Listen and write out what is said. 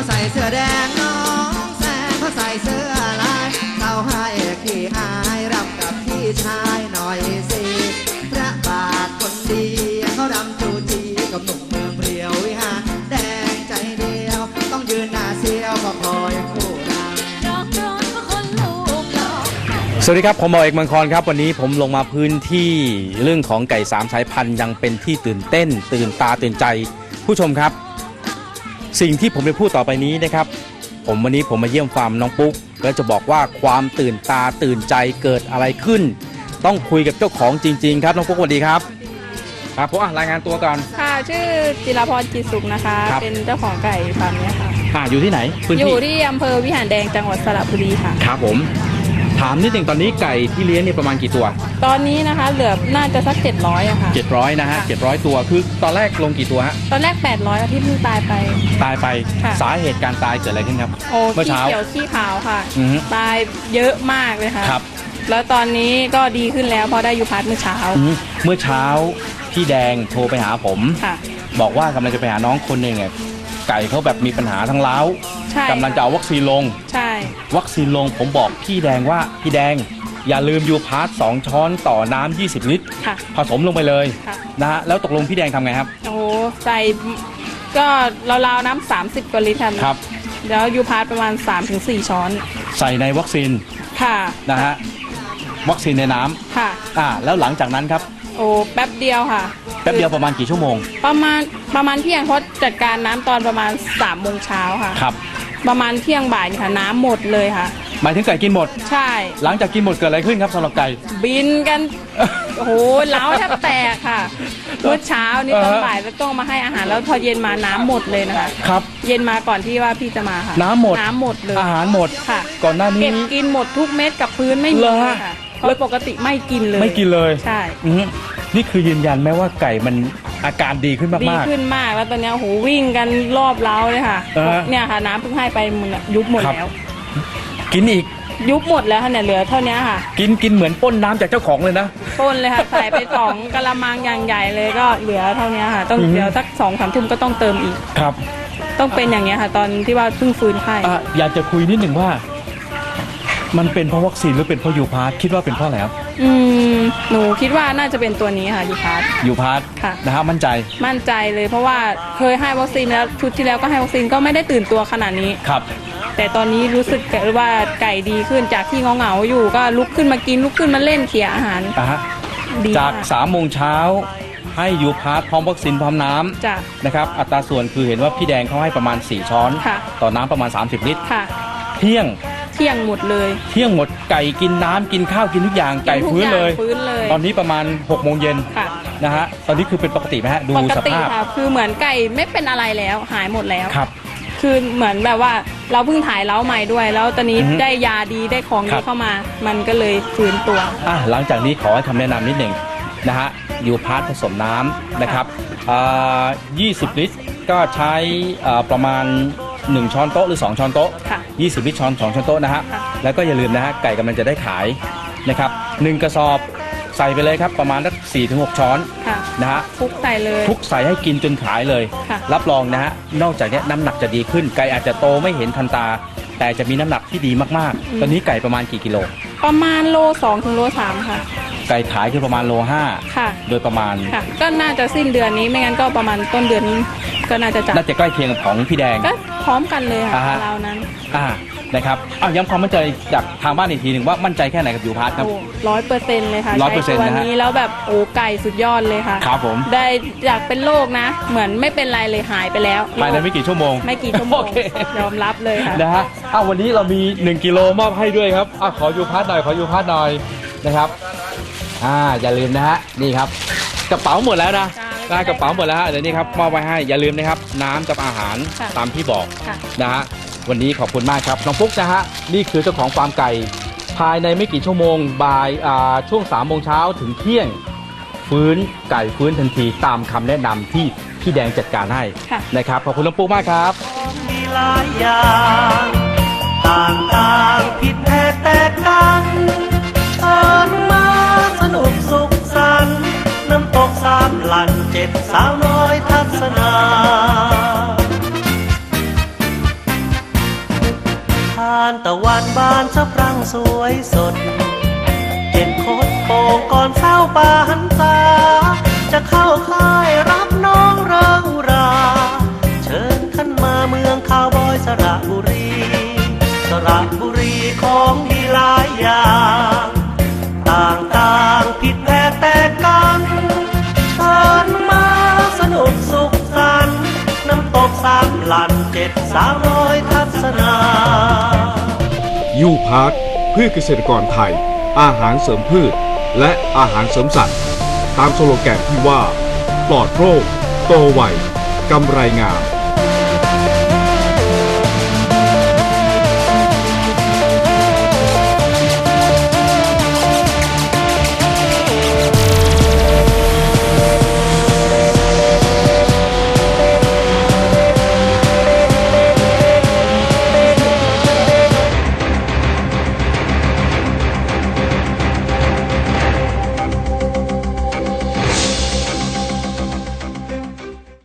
เขาใส่เสื้อแดงน้องแซงเขาใส่เสื้อลายเขาให้ขี้อายรำกับพี่ชายหน่อยสิพระบาทคนดีเขารำจูจีกับหนุ่มเมืองเปรียววิหารแดงใจเดียว ต้องยืนหน้าเสียวก็คอยคู่รำดอกโดนก็คนลูกหลอกสวัสดีครับ ผมหมอเอกมังครครับ วันนี้ผมลงมาพื้นที่เรื่องของไก่สามสายพันธุ์ยังเป็นที่ตื่นเต้น ตื่นตาตื่นใจ ผู้ชมครับ สิ่งที่ผมจะพูดต่อไปนี้นะครับ ผมวันนี้ผมมาเยี่ยมฟาร์มน้องปุ๊ก แล้วจะบอกว่าความตื่นตาตื่นใจเกิดอะไรขึ้น ต้องคุยกับเจ้าของจริง ๆ ครับน้องปุ๊กสวัสดีครับครับผมอะรายงานตัวก่อน ค่ะชื่อจิรพรจิตสุขนะคะ ครับ เป็นเจ้าของไก่ฟาร์มเนี้ยค่ะอ่าอยู่ที่ไหนพื้นอที่ยู่ที่อำเภอวิหารแดงจังหวัดสระบุรีค่ะ ครับผม ถามนิดหนึ่งตอนนี้ไก่ที่เลี้ยงเนี่ยประมาณกี่ตัว ตอนนี้นะคะเหลือน่าจะสัก 700อะค่ะ 700 นะฮะค่ะ700 ตัว คือตอนแรกลงกี่ตัวฮะ ตอนแรก 800อะที่เพิ่งตายไป ตายไป ค่ะ สาเหตุการตายเกิดอะไรขึ้นครับ โอ้เมื่อขี้เช้า เขียวขี้ขาวค่ะ อือฮึตายเยอะมากเลยค่ะ ครับ แล้วตอนนี้ก็ดีขึ้นแล้วเพราะได้ยูพาร์ทเมื่อเช้าอืมเมื่อเช้าพี่แดงโทรไปหาผม ค่ะ บอกว่ากำลังจะไปหาน้องคนหนึ่งอะ ไก่เขาแบบมีปัญหาทั้งเล้าใช่ กำลังจะเอาวัคซีนลง ใช่ วัคซีนลงผมบอกพี่แดงว่าพี่แดง อย่าลืมยูพาร์ทสองช้อนต่อน้ำ20 ลิตร ค่ะ ผสมลงไปเลยค่ะ นะฮะแล้วตกลงพี่แดงทำไงครับโอ้โหใส่ก็ราวๆน้ำ30กว่าลิตรค่ะครับ แล้วยูพาร์ทประมาณ 3-4 ช้อน ใส่ในวัคซีนค่ะ นะฮะวัคซีนในน้ำค่ะ อ่าแล้วหลังจากนั้นครับ โอ้แป๊บเดียวค่ะ แป๊บเดียวประมาณกี่ชั่วโมง ประมาณประมาณเที่ยงเพราะจัดการน้ำตอนประมาณ3ามโมงเช้าค่ะ ครับ ประมาณเที่ยงบ่ายนี่ค่ะ น้ำหมดเลยค่ะ หมายถึงไก่กินหมด ใช่ หลังจากกินหมดเกิดอะไรขึ้นครับสำหรับไก่ บินกัน โอ้โหเล้าแทบแตกค่ะเมื่อเช้านี่ตอนอ่าฮะ บ่ายแล้วต้องมาให้อาหารแล้วพอเย็นมาน้ำหมดเลยนะคะ ครับ เย็นมาก่อนที่ว่าพี่จะมาค่ะน้ำหมด น้ำหมดเลยอาหารหมด ค่ะ ก่อนหน้านี้ เก็บกินหมดทุกเม็ดกับพื้นไม่มีเหรอเลฮะยค่ะเพราะปกติไม่กินเลยไม่กินเลยใช่ อือฮึ นี่คือยืนยันไหมว่าไก่มันอาการดีขึ้นดีมาก ขึ้นมากแล้วตอนเนี้ยโอ้โหวิ่งกันรอบเล้าเลยค่ะอ่าฮะเนี่ยค่ะน้ำเพิ่งให้ไปมันอะยุบหมดครับ แล้ว ๆ กินอีก ยุบหมดแล้วค่ะเนี่ยเหลือเท่านี้ค่ะกินกินเหมือนปล้นน้ำจากเจ้าของเลยนะ ต้นเลยค่ะใส่ไปสองกะละมังอย่างใหญ่เลยก็เหลือเท่านี้ค่ะ ต้องอือฮึ เดี๋ยวสักสองสามทุ่มก็ต้องเติมอีก ครับต้องเป็นอย่างเงี้ยค่ะ ตอนที่ว่าเพิ่งฟื้นไข้อะอยากจะคุยนิดหนึ่งว่า มันเป็นเพราะวัคซีนหรือเป็นเพราะยูพาร์ทคิดว่าเป็นเพราะอะไรครับ อืมหนูคิดว่าน่าจะเป็นตัวนี้ค่ะยูพาร์ท ยูพาร์ทค่ะ นะฮะมั่นใจมั่นใจเลยเพราะว่าเคยให้วัคซีนแล้วชุดที่แล้วก็ให้วัคซีนก็ไม่ได้ตื่นตัวขนาดนี้ ครับ แต่ตอนนี้รู้สึกว่าไก่ดีขึ้นจากที่เงาๆอยู่ก็ลุกขึ้นมากินลุกขึ้นมาเล่นเขี่ยอาหารอะฮะ ดีจากมาก3ามโมงเช้าให้ยูพาร์ทพร้อมวัคซีนพร้อมน้ำจ้ะ นะครับ อัตราส่วนคือเห็นว่าพี่แดงเขาให้ประมาณ 4 ช้อน ค่ะ ต่อน้ำประมาณ 30 ลิตร ค่ะ เที่ยงเที่ยงหมดเลย เที่ยงหมดไก่กินน้ำกินข้าวกินทุกอย่างไก่ทุฟื้นอาเลย ฟื้นเลย ตอนนี้ประมาณ6โมงเย็นค่ะ นะฮะตอนนี้คือเป็นปกติไหมฮะดูปกสติภาพค่ะคือเหมือนไก่ไม่เป็นอะไรแล้วหายหมดแล้ว ครับ คือเหมือนแบบว่าเราเพิ่งถ่ายเล้าใหม่ด้วย แล้วตอนนี้อือฮึได้ยาดีได้ของครัดีบ เข้ามา มันก็เลยฟื้นตัว อะหลังจากนี้ขอให้คำแนะนำนิดหนึ่งนะฮะยูพาร์ทผสมน้ำนะครับอ่า20 ลิตรก็ใช้อ่าประมาณ 1 ช้อนโต๊ะหรือ 2 ช้อนโต๊ะ ค่ะ20ลิตรช้อน2ช้อนโต๊ะนะฮะค่ะ แล้วก็อย่าลืมนะฮะไก่กำลังจะได้ขายนะครับหนึ่งกระสอบใส่ไปเลยครับประมาณสัก4-6ช้อนค่ะนะฮะ คลุกใส่เลย ทุกใส่ให้กินจนขายเลย ค่ะ รับรองนะฮะ นอกจากเนี้ยน้ำหนักจะดีขึ้น ไก่อาจจะโตไม่เห็นทันตา แต่จะมีน้ำหนักที่ดีมากๆ ตอนนี้ไก่ประมาณกี่กิโล ประมาณโลสองถึงโลสามค่ะ ไก่ขายคือประมาณโลห้าค่ะ โดยประมาณ ค่ะ ก็น่าจะสิ้นเดือนนี้ไม่งั้นก็ประมาณต้นเดือนนี้ก็น่าจะจัด น่าจะใกล้เคียงกับของพี่แดง ก็ พร้อมกันเลยค่ะอ่าฮะเรานั้นอ่านะครับอ้าวย้ำความมั่นใจจากทางบ้านอีกทีหนึ่งว่ามั่นใจแค่ไหนกับยูพาร์ทครับโอ้ร้อยเปอร์เซ็นต์เลยค่ะ100%ใช้ตัวนะฮะ นี้แล้วแบบโอ้ไก่สุดยอดเลยค่ะ ครับผมได้อยากเป็นโรคนะ เหมือนไม่เป็นไรเลยหายไปแล้วภายในไม่กี่ชั่วโมงไม่กี่ชั่วโมโองเคยอมรับเลยค่ะ นะฮะอ้าววันนี้เรามี 1 กิโลมอบให้ด้วยครับอ้าวขอยูพาร์ทหน่อยขอยูพาร์ทหน่อยนะครับอ่าอย่าลืมนะฮะนี่ครับ กระเป๋าหมดแล้วนะ จ้า นะกระเป๋าหมดแล้วฮะเดี๋ยวนี้ครับมอบไว้ให้อย่าลืมนะครับ น้ำกับอาหารค่ะ ตามที่บอกค่ะ นะฮะวันนี้ขอบคุณมากครับน้องปุ๊กนะฮะนี่คือเจ้าของฟาร์มไก่ ภายในไม่กี่ชั่วโมงบ่ายอ่าช่วง3ามโมงเช้าถึงเที่ยง ฟื้นไก่ฟื้นทันทีตามคำแนะนำที่พี่แดงจัดการให้ค่ะ นะครับขอบคุณน้องปุ๊กมากครับ มีหลายอย่างต่างต่างผิดแท้แตกกันเชิญมาสนุกสุขสันต์น้ำตกสามหลัน เจ็ดสาวน้อยทัศนาทานตะวันบานสะพรั่งสวยสดเห็นโคดโป่งก่อนเข้าป่าหันษาจะเข้าค่ายรับน้องเริงรา เชิญขันมาเมืองข่าวบอยสระบุรี สระบุรีของดีหลายอย่าง จ็ดสามร้อยทัศนายูพาร์คเพื่อเกษตรกรไทย อาหารเสริมพืช และอาหารเสริมสัตว์ ตามสโลแกนที่ว่า ปลอดโรค โตไวกำไรงาม